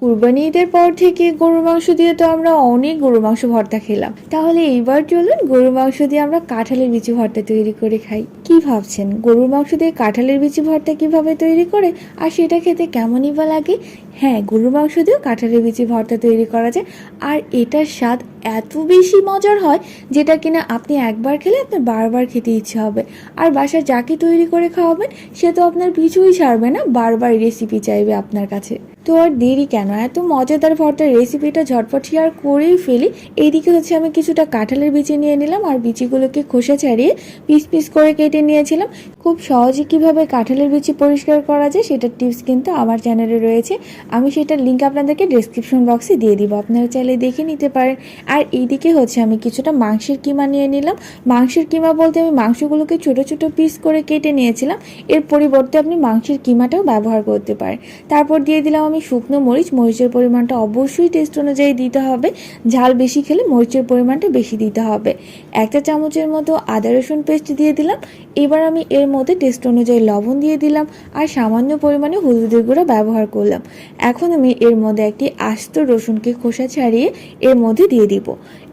কুরবানি ঈদের পর থেকে গরুর মাংস দিয়ে তো আমরা অনেক গরুর মাংস ভর্তা খেলাম। তাহলে এইবার চলুন গরুর মাংস দিয়ে আমরা কাঁঠালের বিচি ভর্তা তৈরি করে খাই। কি ভাবছেন? গরুর মাংস দিয়ে কাঁঠালের বিচি ভর্তা কীভাবে তৈরি করে? আর সেটা খেতে কেমনই বা লাগে? হ্যাঁ গরুর মাংস দিয়েও কাঁঠালের বিচি ভর্তা তৈরি করা যায়। আর এটার স্বাদ এত বেশি মজার হয় যেটা কিনা আপনি একবার খেলে আপনার বারবার খেতে ইচ্ছে হবে। আর বাসায় যাকে তৈরি করে খাওয়াবেন, সে তো আপনার পিছুই ছাড়বে না। বারবার রেসিপি চাইবে আপনার কাছে। তো আর দেরি কেন? এত মজাদার ভর্তার রেসিপিটা ঝটপট শেয়ার করেই ফেলি। এইদিকে হচ্ছে আমি কিছুটা কাঁঠালের বিচি নিয়ে নিলাম আর বিচিগুলোকে খোসা ছাড়িয়ে পিস পিস করে কেটে নিয়েছিলাম। খুব সহজে কীভাবে কাঁঠালের বিচি পরিষ্কার করা যায় সেটার টিপস কিন্তু আমার চ্যানেলে রয়েছে। আমি সেটার লিঙ্ক আপনাদেরকে ডিসক্রিপশন বক্সে দিয়ে দিব। আপনারা চাইলে দেখে নিতে পারেন। আর এইদিকে হচ্ছে আমি কিছুটা মাংসের কিমা নিয়ে নিলাম। মাংসের কিমা বলতে আমি মাংসগুলোকে ছোট ছোট পিস করে কেটে নিয়েছিলাম। এর পরিবর্তে আপনি মাংসের কিমাটাও ব্যবহার করতে পারেন। তারপর দিয়ে দিলাম আমি শুকনো মরিচ, মরিচের পরিমাণটা অবশ্যই টেস্ট অনুযায়ী দিতে হবে। ঝাল বেশি খেলে মরিচের পরিমাণটা বেশি দিতে হবে। একটা চামচের মতো আদা রসুন পেস্ট দিয়ে দিলাম। এবার আমি এর মধ্যে টেস্ট অনুযায়ী লবণ দিয়ে দিলাম আর সামান্য পরিমাণে হলুদের গুঁড়া ব্যবহার করলাম। এখন আমি এর মধ্যে একটি আস্ত রসুনকে খোসা ছাড়িয়ে এর মধ্যে দিয়ে দিব।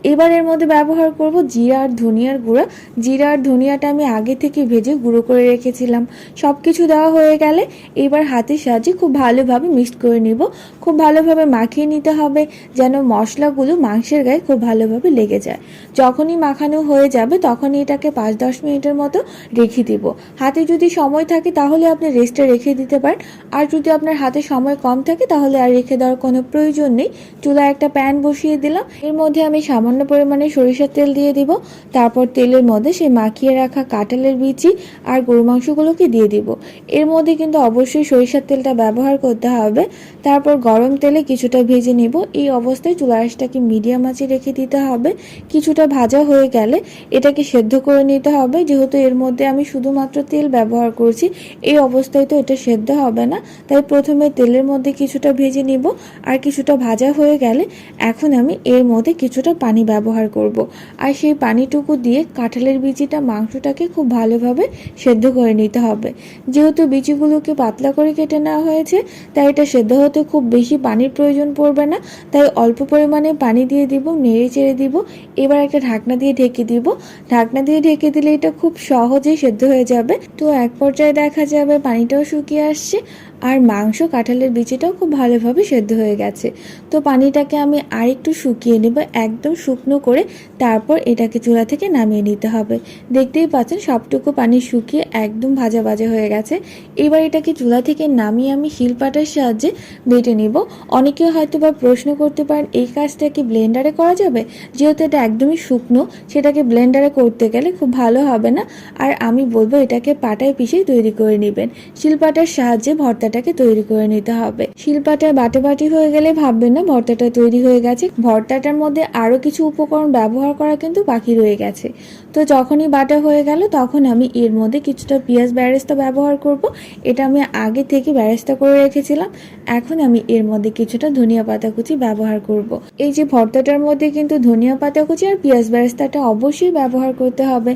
এবার এর মধ্যে ব্যবহার করব জিরা আর ধনিয়ার গুঁড়া। জিরা আর ধনিয়াটা আমি আগে থেকে ভেজে গুঁড়ো করে রেখেছিলাম। সব কিছু দেওয়া হয়ে গেলে এবার হাতের সাহায্যে খুব ভালোভাবে মিক্সড করে নিব। খুব ভালোভাবে মাখিয়ে নিতে হবে যেন মশলাগুলো মাংসের গায়ে খুব ভালোভাবে লেগে যায়। যখনই মাখানো হয়ে যাবে তখনই এটাকে পাঁচ দশ মিনিটের মতো রেখে দিব। হাতে যদি সময় থাকে তাহলে আপনি রেস্টে রেখে দিতে পারেন। আর যদি আপনার হাতে সময় কম থাকে তাহলে আর রেখে দেওয়ার কোনো প্রয়োজন নেই। চুলায় একটা প্যান বসিয়ে দিলাম। এর মধ্যে আমি সামান্য পরিমাণে সরিষার তেল দিয়ে দিব। তারপর তেলের মধ্যে সেই মাখিয়ে রাখা কাঁঠালের বিচি আর গরু মাংসগুলোকে দিয়ে দিব। এর মধ্যে কিন্তু অবশ্যই সরিষার তেলটা ব্যবহার করতে হবে। তারপর গরম তেলে কিছুটা ভেজে নিব। এই অবস্থায় চুলা আঁচটাকে মিডিয়াম আঁচে রেখে দিতে হবে। কিছুটা ভাজা হয়ে গেলে এটাকে সেদ্ধ করে নিতে হবে। যেহেতু এর মধ্যে আমি শুধুমাত্র তেল ব্যবহার করছি, এই অবস্থায় তো এটা সেদ্ধ হবে না। তাই প্রথমে তেলের মধ্যে কিছুটা ভেজে নিব। আর কিছুটা ভাজা হয়ে গেলে এখন আমি এর মধ্যে কিছুটা পানি ব্যবহার করব। আর সেই পানিটুকু দিয়ে কাঁঠালের বিচিটা মাংসটাকে খুব ভালোভাবে সেদ্ধ করে নিতে হবে। যেহেতু বিচিগুলোকে পাতলা করে কেটে নেওয়া হয়েছে, তাই এটা সেদ্ধ হতে খুব বেশি পানির প্রয়োজন পড়বে না। তাই অল্প পরিমাণে পানি দিয়ে দিব, নেড়ে চেড়ে দিব। এবার একটা ঢাকনা দিয়ে ঢেকে দিব। ঢাকনা দিয়ে ঢেকে দিলে এটা খুব সহজেই সেদ্ধ হয়ে যাবে। তো এক পর্যায়ে দেখা যাবে পানিটাও শুকিয়ে আসছে। আর মাংস কাঁঠালের বিচিটাও খুব ভালোভাবে সেদ্ধ হয়ে গেছে। তো পানিটাকে আমি আর একটু শুকিয়ে নেব, একদম শুকনো করে তারপর এটাকে চুলা থেকে নামিয়ে নিতে হবে। দেখতেই পাচ্ছেন সবটুকু পানি শুকিয়ে একদম ভাজা ভাজা হয়ে গেছে। এবার এটাকে চুলা থেকে নামিয়ে আমি শিলপাটার সাহায্যে বেটে নিব। অনেকে হয়তো বা প্রশ্ন করতে পারেন, এই কাজটা কি ব্লেন্ডারে করা যাবে? যেহেতু এটা একদমই শুকনো, সেটাকে ব্লেন্ডারে করতে গেলে খুব ভালো হবে না। আর আমি বলব এটাকে পাটায় পিষেই তৈরি করে নেবেন। শিলপাটার সাহায্যে ভর্তাটাকে তৈরি করে নিতে হবে। শিলপাটা বাটে বাটি হয়ে গেলে ভাববেন না, ভর্তাটা তৈরি হয়ে গেছে। ভর্তাটার মধ্যে আরও কিছু উপকরণ ব্যবহার করা কিন্তু বাকি রয়ে গেছে। তো যখনই বাটা হয়ে গেল, তখন আমি এর মধ্যে কিছুটা পেঁয়াজ ব্যারেস্তা ব্যবহার করব। এটা আমি আগে থেকে ব্যারেস্তা করে রেখেছিলাম। এখন আমি এর মধ্যে কিছুটা ধনিয়া পাতা কুচি ব্যবহার করব। এই যে ভর্তাটার মধ্যে কিন্তু ধনিয়া পাতা কুচি আর পেঁয়াজ ব্যারেস্তাটা অবশ্যই ব্যবহার করতে হবে।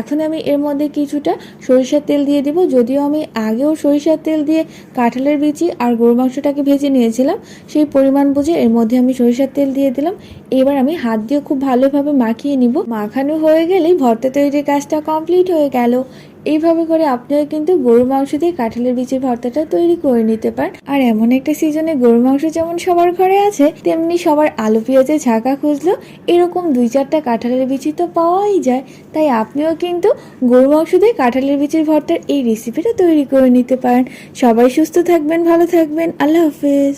এখন আমি এর মধ্যে কিছুটা সরিষার তেল দিয়ে দিব। যদিও আমি আগেও সরিষার তেল দিয়ে কাঁঠালের বিচি আর গরু মাংসটাকে ভেজে নিয়েছিলাম। সেই পরিমাণ বুঝে এর মধ্যে আমি সরিষার তেল দিয়ে দিলাম। এবার আমি হাত দিয়ে খুব ভালোভাবে মাখিয়ে নিব। মাখানো হয়ে গেলেই ভর্তা তৈরির কাজটা কমপ্লিট হয়ে গেল। এইভাবে করে আপনারা কিন্তু গরু মাংস দিয়ে কাঁঠালের বিচির ভর্তাটা তৈরি করে নিতে পারেন। আর এমন একটা সিজনে গরু মাংস যেমন সবার ঘরে আছে, তেমনি সবার আলু, পেঁয়াজের ঝাঁকা খুঁজলো এরকম দুই চারটা কাঁঠালের বিচি তো পাওয়াই যায়। তাই আপনিও কিন্তু গরু মাংস দিয়ে কাঁঠালের বিচির ভর্তার এই রেসিপিটা তৈরি করে নিতে পারেন। সবাই সুস্থ থাকবেন, ভালো থাকবেন। আল্লাহ হাফেজ।